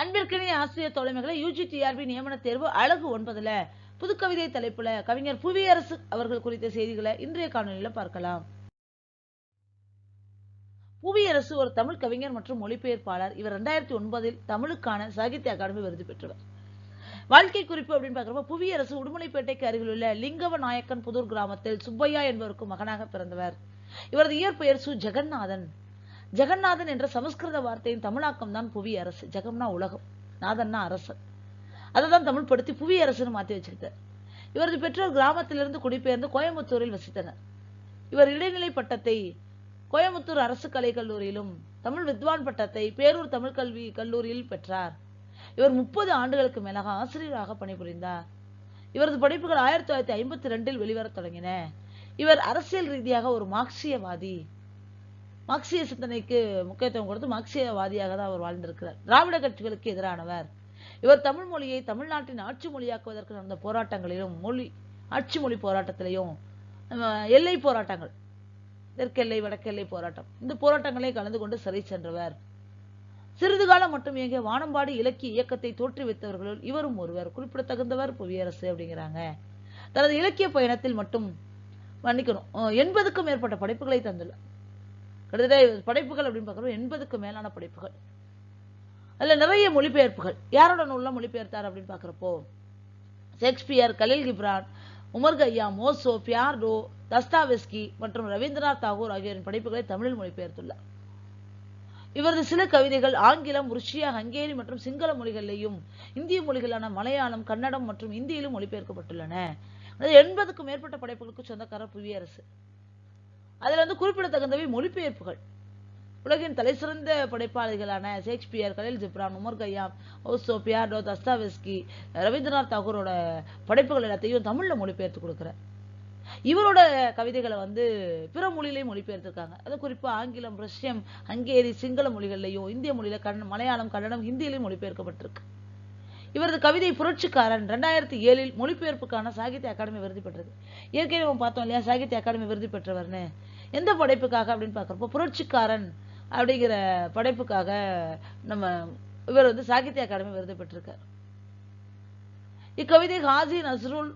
அன்பிற்கினிய ஆசிரியர் தோழமைகளை யூஜிடிஆர்பி நியமன தேர்வு அழகு ஒன்பதுல. புதுக்கவிதை தலைப்புல கவிஞர் புவியரசு அவர்கள் குறித்த செய்திகளை இன்றைய காணொலியில பார்க்கலாம். புவியரசு ஒரு தமிழ் கவிஞர் மற்றும் மொழிபெயர்ப்பாளர். இவர் ரெண்டாயிரத்தி ஒன்பதில் தமிழுக்கான சாகித்ய அகாடமி விருது பெற்றவர். வாழ்க்கை குறிப்பு அப்படின்னு பார்க்கிறப்ப புவியரசு உடுமலைப்பேட்டைக்கு அருகிலுள்ள லிங்கவ நாயக்கன் புதூர் கிராமத்தில் சுப்பையா என்பவருக்கு மகனாக பிறந்தவர். இவரது இயற்பெயர் சு. ஜெகநாதன். ஜெகநாதன் என்ற சமஸ்கிருத வார்த்தையின் தமிழாக்கம் தான் புவி அரசு. ஜெகம்னா உலகம். நாதன்னா அரசன். அதை தான் தமிழ் படுத்தி புவி அரசுன்னு மாற்றி வச்சிருக்கார். இவரது பெற்றோர் கிராமத்திலிருந்து குடிபெயர்ந்து கோயம்புத்தூரில் வசித்தனர். இவர் இடைநிலை பட்டத்தை கோயம்புத்தூர் அரசு கலை கல்லூரியிலும் தமிழ் வித்வான் பட்டத்தை பேரூர் தமிழ் கல்வி கல்லூரியில் பெற்றார். இவர் முப்பது ஆண்டுகளுக்கு மேலாக ஆசிரியராக பணிபுரிந்தார். இவரது படைப்புகள் ஆயிரத்தி தொள்ளாயிரத்தி ஐம்பத்தி ரெண்டில் வெளிவரத் தொடங்கின. இவர் அரசியல் ரீதியாக ஒரு மார்க்சியவாதி. மார்க்சிய சிந்தனைக்கு முக்கியத்துவம் கொடுத்து மார்க்சியவாதியாக தான் அவர் வாழ்ந்திருக்கிறார். திராவிட கட்சிகளுக்கு எதிரானவர். இவர் தமிழ் மொழியை தமிழ்நாட்டின் ஆட்சி மொழியாக்குவதற்கு நடந்த போராட்டங்களிலும் மொழி ஆட்சி மொழி போராட்டத்திலையும் எல்லை போராட்டங்கள் தெற்கெல்லை வடக்கெல்லை போராட்டம் இந்த போராட்டங்களை கலந்து கொண்டு சிறை சென்றவர். சிறிது காலம் மட்டும் இயங்கிய வானம்பாடி இலக்கிய இயக்கத்தை தோற்றுவித்தவர்களுள் இவரும் ஒருவர். குறிப்பிடத்தகுந்தவர் புவியரசு அப்படிங்கிறாங்க. தனது இலக்கிய பயணத்தில் மட்டும் மன்னிக்கணும். எண்பதுக்கும் மேற்பட்ட படைப்புகளை தந்துள்ளார். கிட்டத்தட்ட படைப்புகள் அப்படின்னு பார்க்குறோம் எண்பதுக்கு மேலான படைப்புகள். அதுல நிறைய மொழிபெயர்ப்புகள். யாரோட நூல்ல மொழிபெயர்த்தார் அப்படின்னு பார்க்குறப்போ ஷேக்ஸ்பியர் கலில் கிப்ரான் உமர் கையா மோசோ பியார்டோ தஸ்தாவெஸ்கி மற்றும் ரவீந்திரநாத் தாகூர் ஆகியோரின் படைப்புகளை தமிழில் மொழிபெயர்த்துள்ளார். இவரது சில கவிதைகள் ஆங்கிலம் ருஷ்யா ஹங்கேரி மற்றும் சிங்கள மொழிகளிலேயும் இந்திய மொழிகளான மலையாளம் கன்னடம் மற்றும் இந்தியிலும் மொழிபெயர்க்கப்பட்டுள்ளன. எண்பதுக்கும் மேற்பட்ட படைப்புகளுக்கு சொந்தக்காரர் புவியரசு. அதுல வந்து குறிப்பிடத்தகுந்தவை மொழிபெயர்ப்புகள். உலகின் தலைசிறந்த படைப்பாளிகளான Shakespeare Kahlil Gibran Omar Khayyam Osho Beardo Dostoevsky Rabindranath தாகூரோட படைப்புகள் எல்லாத்தையும் தமிழ்ல மொழிபெயர்த்து கொடுக்குறார். இவரோட கவிதைகளை வந்து பிற மொழியிலையும் மொழிபெயர்த்திருக்காங்க. அது குறிப்பாக ஆங்கிலம் ரஷ்யம் ஹங்கேரி சிங்கள மொழிகள்லையும் இந்திய மொழியில கன் மலையாளம் கன்னடம் ஹிந்தியிலையும் மொழிபெயர்க்கப்பட்டிருக்கு. இவரது கவிதை புரட்சிக்காரன் ரெண்டாயிரத்தி ஏழில் மொழிபெயர்ப்புக்கான சாகித்ய அகாடமி விருது பெற்றது. ஏற்கனவே பார்த்தோம் இல்லையா சாகித்ய அகாடமி விருது பெற்றவர்னு. எந்த படைப்புக்காக அப்படின்னு பார்க்குறப்போ புரட்சிக்காரன் அப்படிங்கிற படைப்புக்காக நம்ம இவர் வந்து சாகித்ய அகாடமி விருது பெற்றிருக்கார். இக்கவிதை ஹாஜி நஸ்ருல்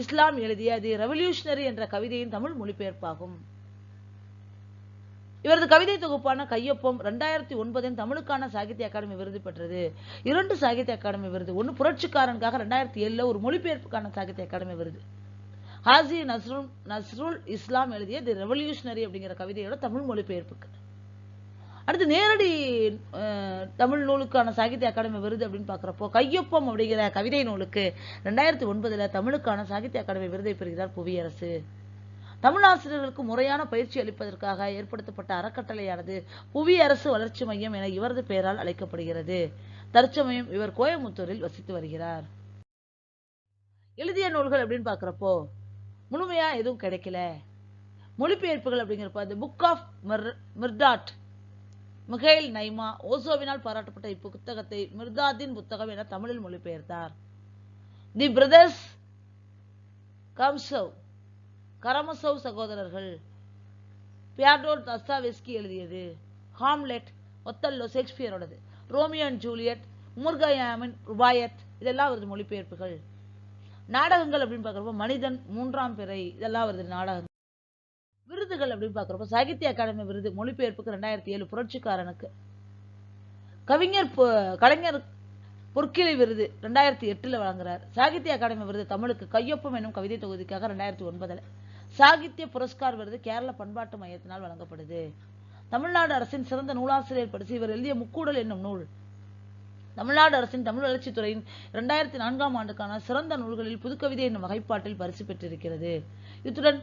இஸ்லாம் எழுதிய தி ரெவல்யூஷனரி என்ற கவிதையின் தமிழ் மொழிபெயர்ப்பாகும். இவரது கவிதை தொகுப்பான கையொப்பம் ரெண்டாயிரத்தி ஒன்பதின் தமிழுக்கான சாகித்ய அகாடமி விருது பெற்றது. இரண்டு சாகித்ய அகாடமி விருது. ஒன்று புரட்சிக்காரனுக்காக ரெண்டாயிரத்தி ஏழுல ஒரு மொழிபெயர்ப்புக்கான சாகித்ய அகாடமி விருது. ஹாசி நஸ்ருல் நஸ்ருல் இஸ்லாம் எழுதிய தி ரெவல்யூஷனரி அப்படிங்கிற கவிதையோட தமிழ் மொழிபெயர்ப்புக்கு. அடுத்து நேரடி தமிழ் நூலுக்கான சாகித்ய அகாடமி விருது அப்படின்னு பார்க்குறப்போ கையொப்பம் அப்படிங்கிற கவிதை நூலுக்கு ரெண்டாயிரத்தி ஒன்பதுல தமிழுக்கான சாகித்ய அகாடமி விருதை பெறுகிறார் புவியரசு. தமிழாசிரியர்களுக்கு முறையான பயிற்சி அளிப்பதற்காக ஏற்படுத்தப்பட்ட அறக்கட்டளையானது புவியரசு வளர்ச்சி மையம் என இவரது பெயரால் அழைக்கப்படுகிறது. தற்சமயம் இவர் கோயமுத்தூரில் வசித்து வருகிறார். எழுதிய நூல்கள் அப்படின்னு பார்க்குறப்போ முழுமையா எதுவும் கிடைக்கல. மொழிபெயர்ப்புகள் அப்படிங்கிறப்ப the book of Mir Mirdad Mikhail Naimy ஓசோவினால் பாராட்டப்பட்ட இப்புத்தகத்தை மிர்தாத்தின் புத்தகம் என தமிழில் மொழிபெயர்த்தார். தி பிரதர்ஸ் கம்சவ் கரமசோவ் சகோதரர்கள் பியாடோர் தஸ்தாவெஸ்கி எழுதியது ஹாம்லெட் ஒத்தல்லோ ஷேக்ஸ்பியரோடது ரோமியோ அண்ட் ஜூலியட் உமர்கயாமின் ருபாயத் இதெல்லாம் வருது மொழிபெயர்ப்புகள். நாடகங்கள் அப்படின்னு பார்க்குறப்போ மனிதன் மூன்றாம் பிறை இதெல்லாம் வருது நாடகங்கள். விருதுகள் அப்படின்னு பார்க்குறப்போ சாகித்ய அகாடமி விருது மொழிபெயர்ப்புக்கு ரெண்டாயிரத்தி ஏழு புரட்சிக்காரனுக்கு. கவிஞர் கலைஞர் பொற்கிளை விருது ரெண்டாயிரத்தி எட்டுல வழங்குறார். சாகித்ய அகாடமி விருது தமிழுக்கு கையொப்பம் என்னும் கவிதை தொகுதிக்காக ரெண்டாயிரத்தி ஒன்பதுல. சாகித்ய புரஸ்கார் விருது கேரள பண்பாட்டு மையத்தினால் வழங்கப்படுது. தமிழ்நாடு அரசின் சிறந்த நூலாசிரியர் பரிசு இவர் எழுதிய முக்கூடல் என்னும் நூல். தமிழ்நாடு அரசின் தமிழ் வளர்ச்சித்துறையின் இரண்டாயிரத்தி நான்காம் ஆண்டுக்கான சிறந்த நூல்களில் புதுக்கவிதை என்னும் வகைப்பாட்டில் பரிசு பெற்றிருக்கிறது. இத்துடன்